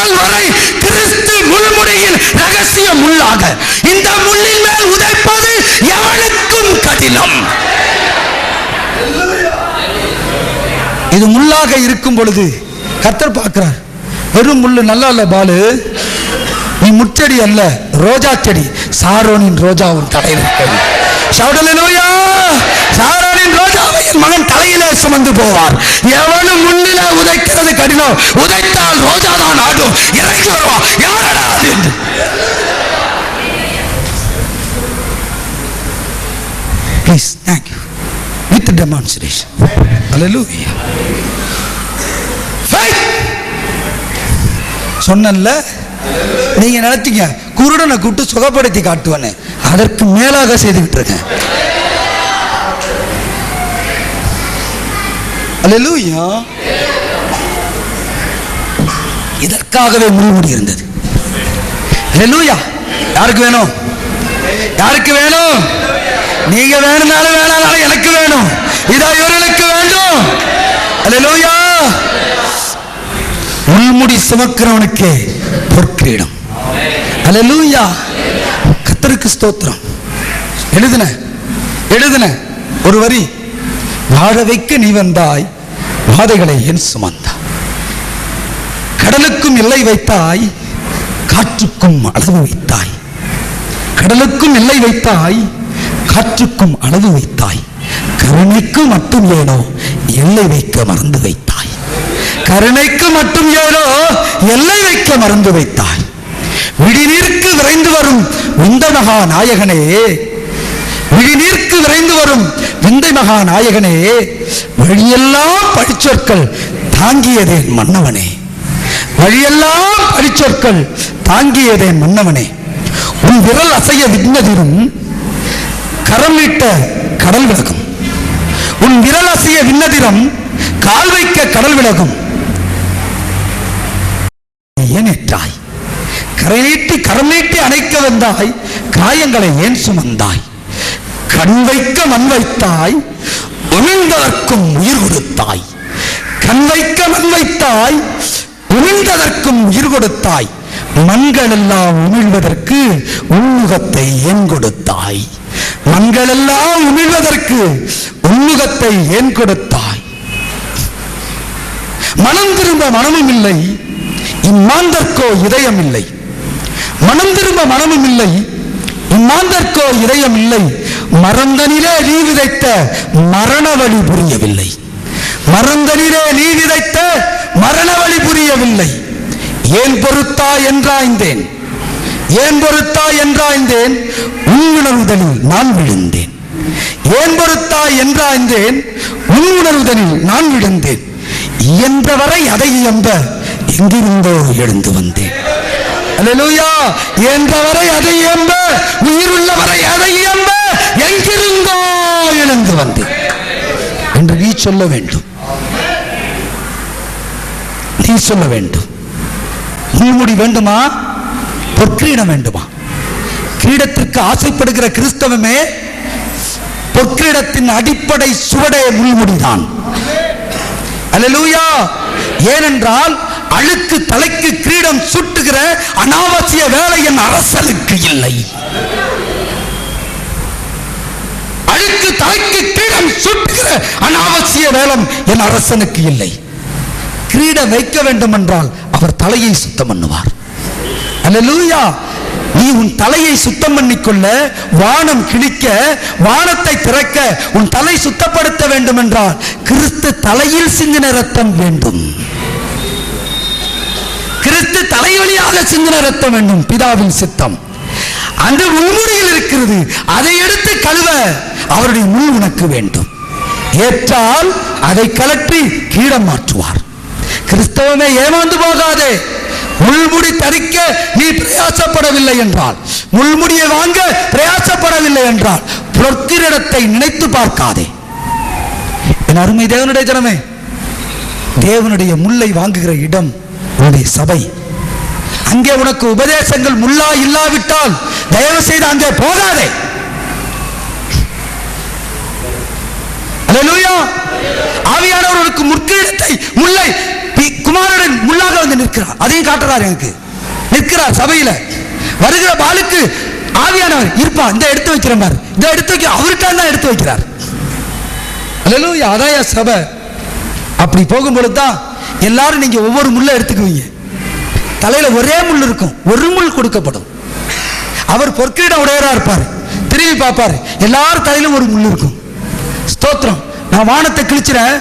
நாள் வரை கிறிஸ்து முள்முடியில் ரகசிய முள்ளாக இந்த முள்ளின் மேல் உதைப்பது எவனுக்கும் கடினம். இது முள்ளாக இருக்கும் பொழுது கர்த்தர் பார்க்கிறார் வெறும் முள்ளு நல்லா இல்ல பாலு. நீ முச்செடி அல்ல ரோஜா செடி. சாரோனின் ரோஜா உன் தலையில் இருக்கிறது ஷவுடலூயா சாரோனின் ரோஜாவை என் மகன் தலையிலே சுமந்து போவார். எவனும் முள்ளில உதைக்கிறது கடினம். உதைத்தால் ரோஜா தான் ஆடும். இறங்கி வருவான் யாரடா please thank you with demonstration Hallelujah. Faith. நீங்க நினைச்சீங்க குருடனை கூப்பிட்டு சுகப்படுத்தி காட்டுவேன்னு. அதற்கு மேலாக செய்துகிட்டு இருக்கேன் Hallelujah. இதற்காகவே முன்முடி இருந்தது Hallelujah. யாருக்கு வேணும்? யாருக்கு வேணும்? நீங்க வேணும்னாலும் வேணாலும் எனக்கு வேணும். இதா இவர்களுக்கு வேண்டும். அல்லேலூயா உள்முடி சுமக்கிறவனுக்கு பொற்கிரீடம். அல்லேலூயா கத்தருக்கு ஸ்தோத்திரம். எழுதுன எழுதுன ஒரு வரி. வாழ வைக்க நீ வந்தாய் வாதைகளை ஏன் சுமந்தாய். கடலுக்கும் எல்லை வைத்தாய் காற்றுக்கும் அளவு வைத்தாய். கடலுக்கும் எல்லை வைத்தாய் காற்றுக்கும் அளவு வைத்தாய். கருணைக்கு மட்டும் ஏனோ எல்லை வைக்க மறந்து வைத்தாய். கருணைக்கு மட்டும் ஏனோ எல்லை வைக்க மறந்து வைத்தாய். விடிநீர்க்கு விரைந்து வரும் உந்த மகா நாயகனே விழிநீர்க்கு விரைந்து வரும். விந்தை மகா நாயகனே வழியெல்லாம் பழிச்சொற்கள் தாங்கியதே மன்னவனே. வழியெல்லாம் பழிச்சொற்கள் தாங்கியதே மன்னவனே. உன் விரல் அசைய விண்ணதிரும் கரம் நீட்ட கடல் விலகும். உன் விரல் அசைய விண்ணதிரம் கால் வைக்க கடல் விலகும். ஏனேற்றாய் கரை நீட்டி கரம் நீட்டி அணைக்க வந்தாய். காயங்களை ஏன் சுமந்தாய்? கண் வைக்க மண் வைத்தாய் உமிழ்ந்ததற்கும் உயிர் கொடுத்தாய். கண் வைக்க மண் வைத்தாய் உமிழ்ந்ததற்கும் உயிர் கொடுத்தாய். மண்கள் எல்லாம் உமிழ்வதற்கு உன்முகத்தை ஏன் கொடுத்தாய்? மண்கள் எல்லாம் உமிழ்வதற்கு உன்முகத்தை ஏன் கொடுத்தாய்? மனம் திரும்ப மனமும் இல்லை இம்மாந்தற்கோ இதயம் இல்லை. மனம் திரும்ப மனமும் இல்லை இம்மாந்தற்கோ இதயம் இல்லை மறந்தனிலே நீ விதைத்த மரண வழி புரியவில்லை. மறந்தனிலே நீ விதைத்த மரண வழி புரியவில்லை. ஏன் பொறுத்தா என்றாய்ந்தேன். ஏன் பொறுத்தா என்றாய்ந்தேன். உன் நான் விழுந்தேன். ஏன் பொறுத்தா என்றாய்ந்தேன். உன் நான் விழுந்தேன். இயன்றவரை அதை இயம்ப எங்கிருந்தோ எழுந்து வந்தேன். அல்லேலூயா! என்றவரை அதை இயம்ப உயிருள்ளவரை அதை இயம்ப எங்கிருந்தோ எழுந்து வந்தேன் என்று நீ சொல்ல வேண்டும். நீ சொல்ல வேண்டும். முன்முடி வேண்டுமா? பொற்கிரீடம் வேண்டுமா? கிரீடத்திற்கு ஆசைப்படுகிற கிறிஸ்தவமே பொற்கிரீடத்தின் அடிப்படை சுவடே முன்முடிதான் அலலூயா ஏனென்றால் அழுக்கு தலைக்கு கிரீடம் சுட்டுகிற அனாவசிய வேலை என் அரசலுக்கு இல்லை. அழுக்கு தலைக்கு கிரீடம் சுட்டுகிற அனாவசிய வேலம் என் அரசனுக்கு இல்லை. கிரீடம் வைக்க வேண்டும் என்றால் அவர் தலையை சுத்தம் பண்ணுவார். அல்லேலூயா! நீ உன் தலையை சுத்தம் பண்ணிக்கொள்ள வானம் கிழிக்க வானத்தை திறக்க உன் தலை சுத்தப்படுத்த வேண்டும் என்றால் கிறிஸ்து தலையில் சிந்தின ரத்தம் வேண்டும். கிறிஸ்து தலை வழியாக சிந்தின ரத்தம் வேண்டும். பிதாவின் சித்தம். அந்த உள்முறையில் இருக்கிறது. அதை எடுத்து கழுவ. அவருடைய முழு உனக்கு வேண்டும். ஏற்றால் அதை கலற்றி கீழம் மாற்றுவார். கிறிஸ்தவமே ஏமாந்து போகாதே. முள்முடி தரிக்க நீ பிரயாசப்படவில்லை என்றால் முள்முடியை வாங்க பிரயாசப்படவில்லை என்றால் பொற்கிரிடத்தை நினைத்து பார்க்காதே. என் அருமை தேவனுடைய ஜனமே தேவனுடைய முல்லை வாங்குகிற இடம் உன்னுடைய சபை. அங்கே உனக்கு உபதேசங்கள் முல்லா இல்லாவிட்டால் தயவு செய்து அங்கே போகாதே. ஆவியானவர்களுக்கு முற்கிடத்தை முல்லை. குமாரன் முள்ளாக வந்து நிற்கிறார். அதையும் காட்டுறார் எனக்கு. நிற்கிறார் சபையில. வருகிற பாலுக்கு ஆவியானவர் இருப்பான் இந்த எடுத்து வைக்கிறேன் இந்த எடுத்து வைக்க அவருக்காக தான் எடுத்து வைக்கிறார். அல்லேலூயா அதான் சபை. அப்படி போகும்பொழுது தான் எல்லாரும் நீங்க ஒவ்வொரு முள்ள எடுத்துக்குவீங்க. தலையில ஒரே முள் இருக்கும். ஒரு முள் கொடுக்கப்படும். அவர் பொற்கிரீடம் உடையரா இருப்பார். திரும்பி பார்ப்பார். எல்லாரும் தலையிலும் ஒரு முள் இருக்கும். ஸ்தோத்திரம். நான் வானத்தை கிழிச்சிறேன்.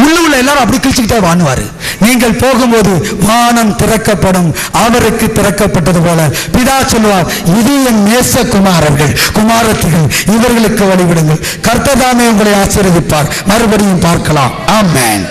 உள்ளுள்ள உள்ள எல்லாரும் அப்படி கிழிச்சுக்கிட்டே வாணுவாரு நீங்கள் போகும்போது வானம் திறக்கப்படும். அவருக்கு திறக்கப்பட்டது போல பிதா சொல்லுவார் இது என் நேச குமாரர்கள் குமாரத்திகள் இவர்களுக்கு வழிவிடுங்கள். கர்த்ததாமே உங்களை ஆசீர்வதிப்பார். மறுபடியும் பார்க்கலாம். ஆமேன்.